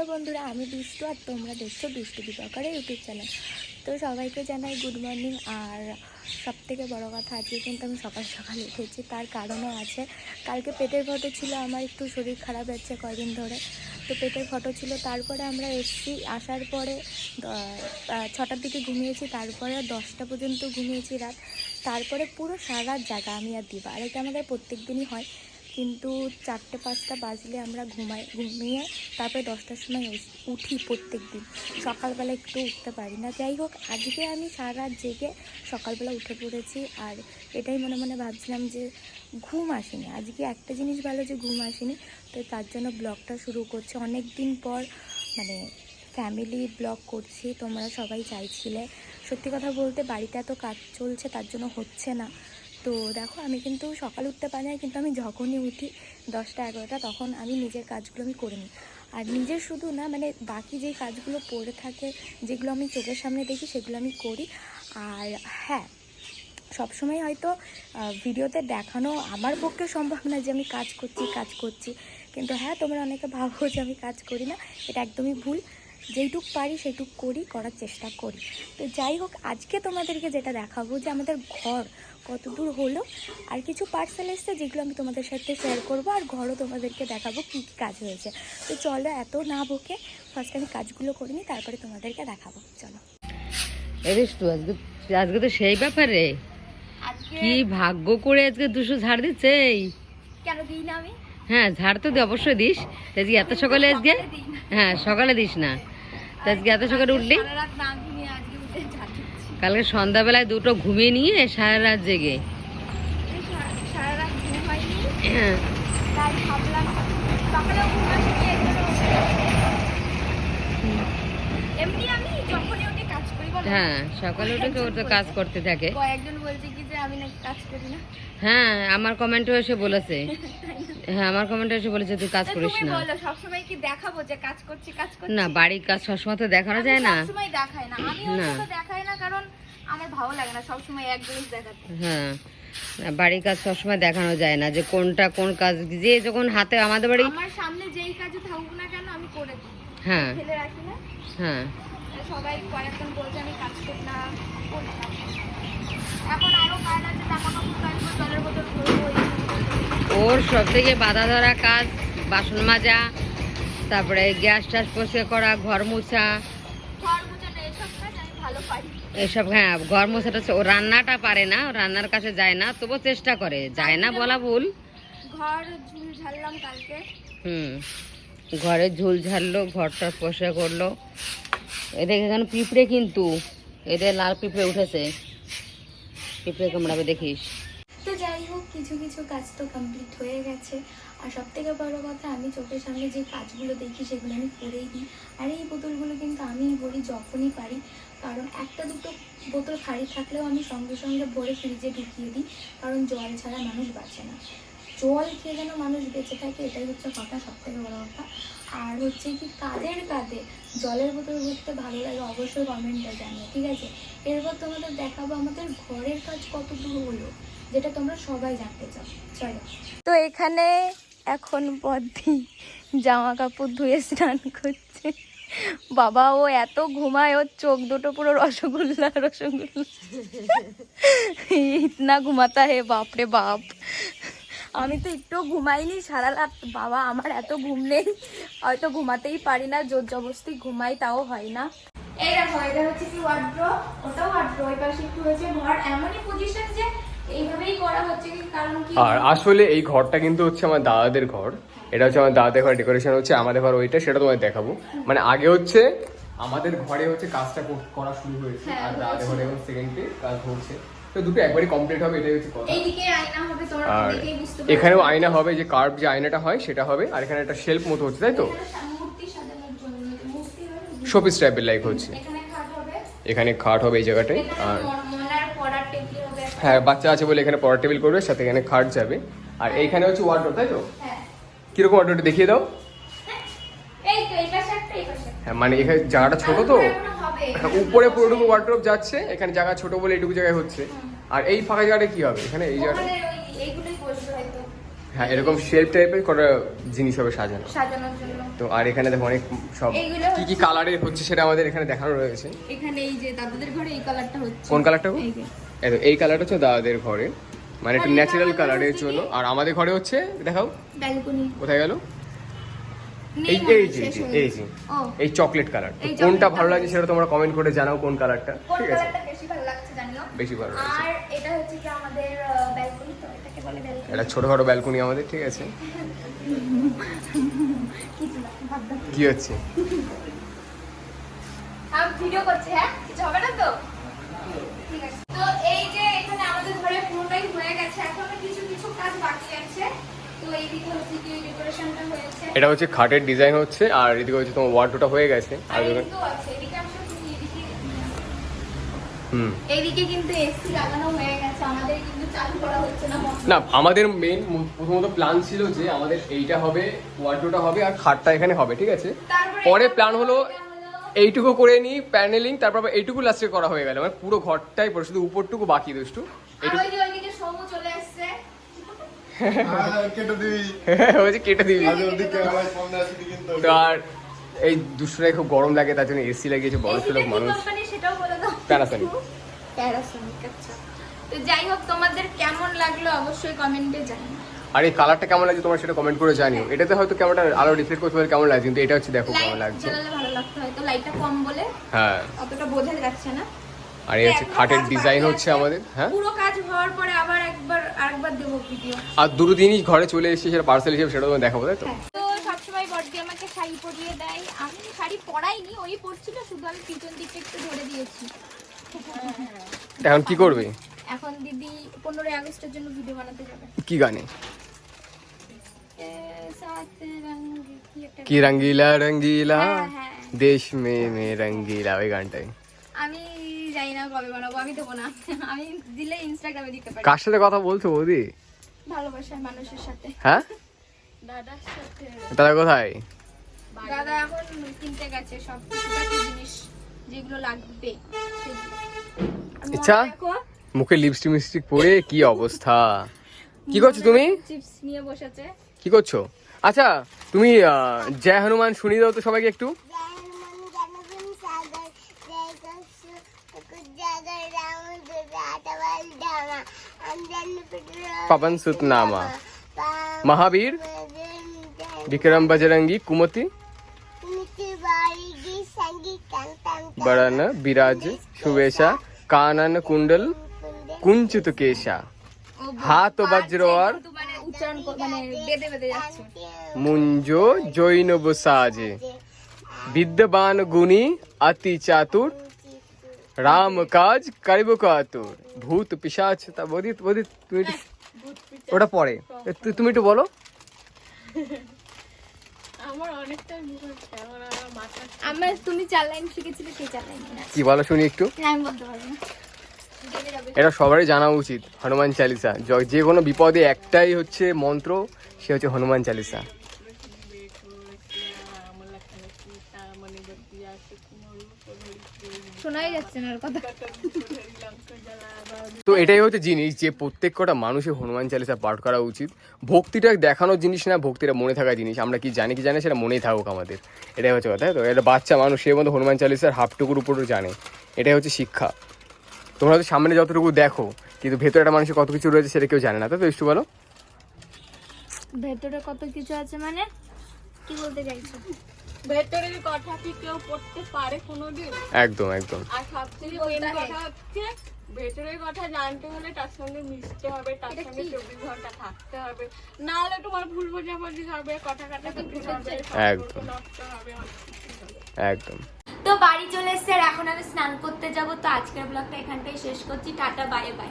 Hello বন্ধুরা, আমি দুষ্টু আর তোমরা দেখছ দুষ্টু দীপকারে ইউটিউব চ্যানেল তো সবাইকে জানাই গুড মর্নিং আর সব থেকে বড়ো কথা আজকে কিন্তু আমি সকাল সকাল উঠেছি, তার কারণও আছে। কালকে পেটের ফটো ছিল, আমার একটু শরীর খারাপ যাচ্ছে কয়দিন ধরে। তো পেটের ফটো ছিল, তারপরে আমরা এসছি, আসার পরে ছটার দিকে ঘুমিয়েছি, তারপরে দশটা পর্যন্ত ঘুমিয়েছি রাত। তারপরে পুরো সারা রাত জাগা আমি আর দিবা, আর এটা আমাদের প্রত্যেক দিনই হয়। কিন্তু চারটে পাঁচটা বাজলে আমরা ঘুমাই, ঘুমিয়ে তারপরে দশটার সময় উঠি প্রত্যেক দিন সকালবেলা একটু উঠতে পারি না। যাই হোক, আজকে আমি সারা রাত জেগে সকালবেলা উঠে পড়েছি আর এটাই মনে মনে ভাবছিলাম যে ঘুম আসেনি। আজকে একটা জিনিস ভালো যে ঘুম আসেনি, তো তার জন্য ব্লগটা শুরু করছি। অনেক দিন পর মানে ফ্যামিলি ব্লগ করছি, তোমরা সবাই চাইছিলে। সত্যি কথা বলতে বাড়িতে এত কাজ চলছে, তার জন্য হচ্ছে না। তো দেখো, আমি কিন্তু সকাল উঠতে পারি না কিন্তু আমি যখনই উঠি দশটা, এগারোটা, তখন আমি নিজের কাজগুলো আমি করে নিই। আর নিজের শুধু না মানে বাকি যে কাজগুলো পড়ে থাকে, যেগুলো আমি চোখের সামনে দেখি, সেগুলো আমি করি। আর হ্যাঁ সবসময় হয়তো ভিডিওতে দেখানো আমার পক্ষে সম্ভব না যে আমি কাজ করছি কাজ করছি। কিন্তু হ্যাঁ তোমরা অনেকে ভাবো যে আমি কাজ করি না, এটা একদমই ভুল। যেইটুক পারি, সেইটুক করি, করার চেষ্টা করি। তো যাই হোক, আজকে তোমাদেরকে যেটা দেখাবো যে আমাদের ঘর কত দূর হলো আর কিছু পার্সেল এসছে যেগুলো আমি তোমাদের সাথে শেয়ার করব আর ঘরও তোমাদেরকে দেখাবো কী কী কাজ হয়েছে। তো চলো এত না বকে ফার্স্ট আমি কাজগুলো করে নিই তারপরে তোমাদেরকে দেখাবো। চলো। তো আজকে আজকে তো সেই ব্যাপারে। কি ভাগ্য করে আজকে দুশো ঝাড় দিচ্ছে এই? কেন দিই না আমি? হ্যাঁ ঝাড় তো দি- অবশ্যই দিস। তা আজকে এত সকালে আজকে? হ্যাঁ সকালে দিস না। তা আজকে এত সকালে উঠলি সারা রাত না ঘুমিয়ে আজকে উঠে ঝাড়ছি কালকে সন্ধ্যাবেলায় দুটো ঘুমিয়ে নিয়ে সারা রাত জেগে। হ্যাঁ। সকালে উঠে হ্যাঁ সকালে উঠে তো ওর কাজ করতে থাকে। কয়েকজন বলছে আমি নাকি কাজ করি না। হ্যাঁ আমার কমেন্টও এসে বলেছে। হ্যাঁ আমার কমেন্টে এসে বলেছে তুই কাজ করিস না। বলো সবসময় কি দেখাবো যে কাজ করছি কাজ করছি? না বাড়ির কাজ সবসময় তো দেখানো যায় না। সবসময় দেখাই না। আমি তো দেখাই না কারণ আমার ভালো লাগে না সবসময় এক জিনিস দেখাতে। হ্যাঁ বাড়ির কাজ সবসময় দেখানো যায় না যে কোনটা কোন কাজ যে যখন হাতে আমাদের বাড়ি আমার সামনে যেই কাজে থাকুক না কেন আমি করে দিই। হ্যাঁ। ফেলে রাখি না। হ্যাঁ। সবাই কয়েকজন বলছে আমি কাজ করি না কাজ ওর সব থেকে বাধা ধরা কাজ বাসন মাজা তারপরে গ্যাস ট্যাস পরিষ্কার করা ঘর মোছা। এসব হ্যাঁ ঘর মোছাটা ও রান্নাটা পারে না রান্নার কাছে যায় না তবুও চেষ্টা করে যায় না বলা ভুল। ঘর ঝাড়লাম কালকে। হুম ঘরে ঝুল ঝাড়লো ঘরটা পরিষ্কার করল। এদের এখানে পিঁপড়ে কিন্তু এদের লাল পিঁপড়ে উঠেছে। পিঁপড়ে কামড়াবে দেখিস। তো যাই হোক, কিছু কিছু কাজ তো কমপ্লিট হয়ে গেছে। আর সব থেকে বড় কথা, আমি চোখের সামনে যে কাজগুলো দেখি, সেগুলো আমি করেই দিই। আর এই বোতলগুলো কিন্তু আমিই ভরি যখনই পারি। কারণ একটা দুটো বোতল খালি থাকলেও আমি সঙ্গে সঙ্গে ভরে ফ্রিজে ঢুকিয়ে দিই। কারণ জল ছাড়া মানুষ বাঁচে না। জল খেয়ে যেন মানুষ বেঁচে থাকে, এটাই হচ্ছে কথা সব থেকে বড় কথা। আর হচ্ছে কি, কাদের কাঁধে জলের বোতল ঘুরতে ভালো লাগে, অবশ্যই কমেন্টটা জানিয়ে ঠিক আছে? এরপর তোমাদের দেখাবো আমাদের ঘরের কাজ কত দূর হলো, যেটা তোমরা সবাই জানতে চাও। চলো। তো এখানে এখন বদ্দি জামা কাপড় ধুয়ে স্নান করছে। বাবা ও এত ঘুমায়, ওর চোখ দুটো পুরো রসগোল্লা রসগোল্লা। ইতনা ঘুমাতা হে, বাপরে বাপ। আমি তো একটু ঘুমাইনি সারা রাত। বাবা আমার এত ঘুম নেই। হয়তো ঘুমাতেই পারি না জোর জবরদস্তি ঘুমাই তাও হয় না। এই দেখো এটা হচ্ছে কি ওয়ার্ড্রো ওটাও ওয়ার্ড্রো ওই পাশে একটু হয়েছে ঘর। এমনই পজিশন যে এইভাবেই করা হচ্ছে কি কারণ কি আর আসলে এই ঘরটা কিন্তু হচ্ছে আমার দাদাদের ঘর। এটা হচ্ছে আমার দাদাদের ঘর ডেকোরেশন হচ্ছে আমাদের ঘর ওইটা সেটা তোমাদের দেখাবো। মানে আগে হচ্ছে আমাদের ঘরে হচ্ছে কাজটা করা শুরু হয়েছে হ্যাঁ, আর দাদাদের ঘরে এখন সেকেন্ডে কাজ হচ্ছে। তো দুটো একবারই কমপ্লিট হবে এটাই হচ্ছে কথা। এইদিকে আয়না হবে তোমরা আর এখানেও আয়না হবে যে কার্ভ যে আয়নাটা হয় সেটা হবে। আর এখানে একটা শেল্ফ মতো হচ্ছে তাই তো? এটা মূর্তি সাজানোর জন্য মূর্তি হবে শোপিস টাইপের লাইক হচ্ছে। এখানে খাট হবে। এখানে খাট হবে এই জায়গাটায় আর মনার পড়ার টেবিল হবে। একটা। হ্যাঁ বাচ্চা আছে বলে এখানে পড়ার টেবিল করবে সাথে এখানে খাট যাবে। আর এইখানে হচ্ছে ওয়ার্ডরোব তাই তো? হ্যাঁ। কীরকম ওয়ার্ডরোবটা দেখিয়ে দাও। এই তো এই পাশে একটা এই পাশে একটা। হ্যাঁ মানে এখানে জায়গাটা ছোট তো। হ্যাঁ, উপরে পুরোটুকু ওয়ার্ড্রোব যাচ্ছে এখানে জায়গা ছোট বলে এইটুকু জায়গায় হচ্ছে। আর এই ফাঁকা জায়গাটা কি হবে? এখানে এই জায়গাটা হ্যাঁ এরকম শেলফ টাইপের কটা জিনিস হবে সাজানো। সাজানোর জন্য। তো আর এখানে দেখো অনেক সব কি কি কালারের হচ্ছে সেটা আমাদের এখানে দেখানো রয়েছে। এখানে এই যে দাদাদের ঘরে এই কালারটা হচ্ছে। কোন কালারটা এই এই কালারটা হচ্ছে দাদাদের ঘরে। মানে একটু ন্যাচারাল কালারের জন্য। আর আমাদের ঘরে হচ্ছে দেখাও। ব্যালকনি। কোথায় গেল? এই এই যে এই যে, এই চকলেট কালার কোনটা ভালো লাগছে সেটা তোমরা কমেন্ট করে জানাও কোন কালারটা ঠিক আছে। বেশি ভালো লাগছে জানিও? বেশি ভালো লাগছে। আর এটা হচ্ছে কি আমাদের ব্যালকনি তো এটাকে বলে ব্যালকনি এটা ছোটখাটো ব্যালকনি আমাদের ঠিক আছে। কি হচ্ছে? আমি ভিডিও করছি হ্যাঁ? কিছু হবে না তো ঠিক আছে তো এই যে এখানে আমাদের ঘরে পুরোটাই হয়ে গেছে এখনও কিছু কিছু কাজ বাকি আছে তো এইদিকে হচ্ছে কি ডেকোরেশনটা হয়েছে এটা হচ্ছে খাটের ডিজাইন হচ্ছে আর এদিকে হচ্ছে তোমার ওয়ার্ডটা হয়ে গেছে। আর এইদিকে কিন্তু এসি লাগানো হয়ে গেছে আমাদের কিন্তু চালু করা হচ্ছে না না আমাদের মেইন প্রথমত প্ল্যান ছিল যে আমাদের এইটা হবে ওয়ার্ডটা হবে আর খাটটা এখানে হবে ঠিক আছে? পরে প্ল্যান হলো এইটুকু করে নিই প্যানেলিং তারপর এইটুকু লাস্টে করা হয়ে গেল। মানে পুরো ঘরটাই পড়ে শুধু উপরটুকু বাকি দুষ্টু। এইটুকু ওই যে ওইদিকে সমু চলে আসছে কেটে দিবি বলছে কেটে দিবি। তো আর এই দুষ্টুরাই খুব গরম লাগে তার জন্য এসি লাগিয়েছে বড় ছেলে মানুষ। প্যারাসনিক আচ্ছা। তো যাই হোক তোমাদের কেমন লাগল অবশ্যই কমেন্টে জানিও। আর এই কালারটা কেমন লাগছে তোমরা সেটা কমেন্ট করে জানিও। এটাতে হয়তো কেমনটা আলো রিফ্লেক্ট করতে পারে কেমন লাগছে কিন্তু এটা হচ্ছে দেখো কেমন লাগছে। ভালো লাগতো হয়তো লাইটটা কম বলে হ্যাঁ। অতটা বোঝা যাচ্ছে না। আর এই হচ্ছে এখনও খাটের ডিজাইন হচ্ছে আমাদের হ্যাঁ? পুরো কাজ হওয়ার পরে আবার একবার আরেকবার দেবো ভিডিও আর দুটো দিনই ঘরে চলে এসেছে সেটা পার্সেল হিসেবে সেটা তোমায় দেখাবো তাই তো? তো সবসময় বড়দি আমাকে শাড়ি পরিয়ে দেয়। আমি শাড়ি পরাইনি ওই পরছিল শুধু আমি পিছন দিকটা একটু ধরে দিয়েছি। এখন কি করবে? এখন দিদি পনেরোই আগস্টের জন্য ভিডিও বানাতে যাবে। কি গানে? কি রঙ্গিলা রঙ্গিলা হ্যাঁ, হ্যাঁ। দেশ মে মে রঙ্গিলা ওই গানটাই। আমি জানি না কবে বানাবো আমি দেবো না। আমি দিলে ইনস্টাগ্রামে দিতে পারি। কার সাথে কথা বলছো বৌদি? ভালোবাসার মানুষের সাথে। হ্যাঁ? দাদার সাথে। দাদা কোথায়? দাদা এখন কিনতে গেছে সব জিনিস যেগুলো লাগবে? দেখো, মুখে লিপস্টিক মিস্টিক পরে কি অবস্থা? কি করছ তুমি? চিপস নিয়ে বসেছে। কি করছ? আচ্ছা তুমি জয় হনুমান শুনিয়ে দাও তো সবাইকে একটু। पवन सुत नामा महावीर विक्रम बजरंगी कुमति बड़न विराज सुवेशा कानन कुंडल कुंचित केशा ও হাত ও বজ্র আর কিন্তু মানে উচ্চারণ কর- মানে বেঁধে বেঁধে যাচ্ছে মুঞ্জো জৈনব সাজে বিদ্যবান গুণী অতি চাতুর রাম কাজ করিব কাতুর ভূত পিসাচ তা বদি বদি তুমি ওটা পরে তুমি একটু বলো কি বলো শুনি একটু। যাবে। এটা সবারই জানা উচিত হনুমান চালিসা। য- যে কোনো বিপদে একটাই হচ্ছে মন্ত্র সে হচ্ছে হনুমান চালিসা। শোনাই যাচ্ছে না কথা। তো এটাই হচ্ছে জিনিস যে প্রত্যেক কটা মানুষের হনুমান চালিসা পাঠ করা উচিত। ভক্তিটা দেখানোর জিনিস না ভক্তিটা মনে থাকা জিনিস। আমরা কি জানি কি জানি সেটা মনেই থাকুক আমাদের। এটাই হচ্ছে কথা তো? এটা বাচ্চা মানুষ সে মতো হনুমান চালিসার হাফটুকুর উপরও জানে। এটাই হচ্ছে শিক্ষা। তোমরা হয়তো সামনে যতটুকু দেখো কিন্তু ভেতরে একটা মানুষের কত কিছু রয়েছে সেটা কেউ জানে না তাই তো একটু বলো? ভেতরে কত কিছু আছে মানে? কি বলতে চাইছো? ভেতরের কথা কি কেউ পড়তে পারে কোনোদিন? একদম একদম। আর বলতে মেন কথা হচ্ছে ভেতরের কথা জানতে হলে তার সঙ্গে মিশতে হবে তার সঙ্গে? চব্বিশ ঘণ্টা থাকতে হবে। না হলে তোমার ভুল বোঝাবুঝি হবে কথা কাটাকাটি হবে একদম। একদম। তো বাড়ি চলে এসছে আর এখন আমি স্নান করতে যাব তো আজকের ব্লগটা এখানটাই শেষ করছি টাটা বাই বাই